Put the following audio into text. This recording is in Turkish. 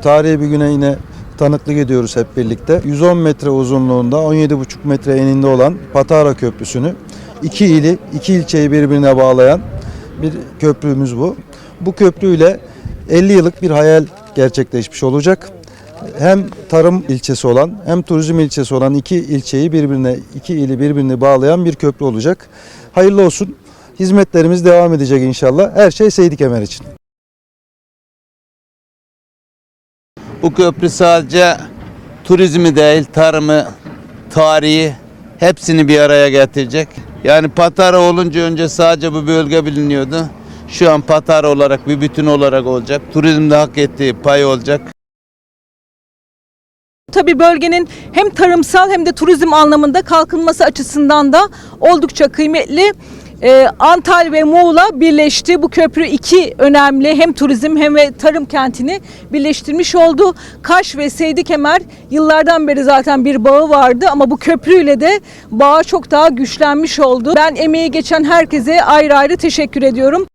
Tarihi bir güne yine tanıklık ediyoruz hep birlikte. 110 metre uzunluğunda, 17,5 metre eninde olan Patara Köprüsü'nü iki ili, iki ilçeyi birbirine bağlayan bir köprümüz bu. Bu köprüyle 50 yıllık bir hayal gerçekleşmiş olacak. Hem tarım ilçesi olan hem turizm ilçesi olan iki ilçeyi birbirine, iki ili birbirine bağlayan bir köprü olacak. Hayırlı olsun. Hizmetlerimiz devam edecek inşallah. Her şey Seydi Kemer için. Bu köprü sadece turizmi değil, tarımı, tarihi hepsini bir araya getirecek. Yani Patara olunca önce sadece bu bölge biliniyordu. Şu an Patara olarak bir bütün olarak olacak. Turizmde hak ettiği pay olacak. Tabii bölgenin hem tarımsal hem de turizm anlamında kalkınması açısından da oldukça kıymetli. Ee, Antalya ve Muğla birleşti. Bu köprü iki önemli hem turizm hem de tarım kentini birleştirmiş oldu. Kaş ve Seydi Kemer yıllardan beri zaten bir bağı vardı ama bu köprüyle de bağı çok daha güçlenmiş oldu. Ben emeği geçen herkese ayrı ayrı teşekkür ediyorum.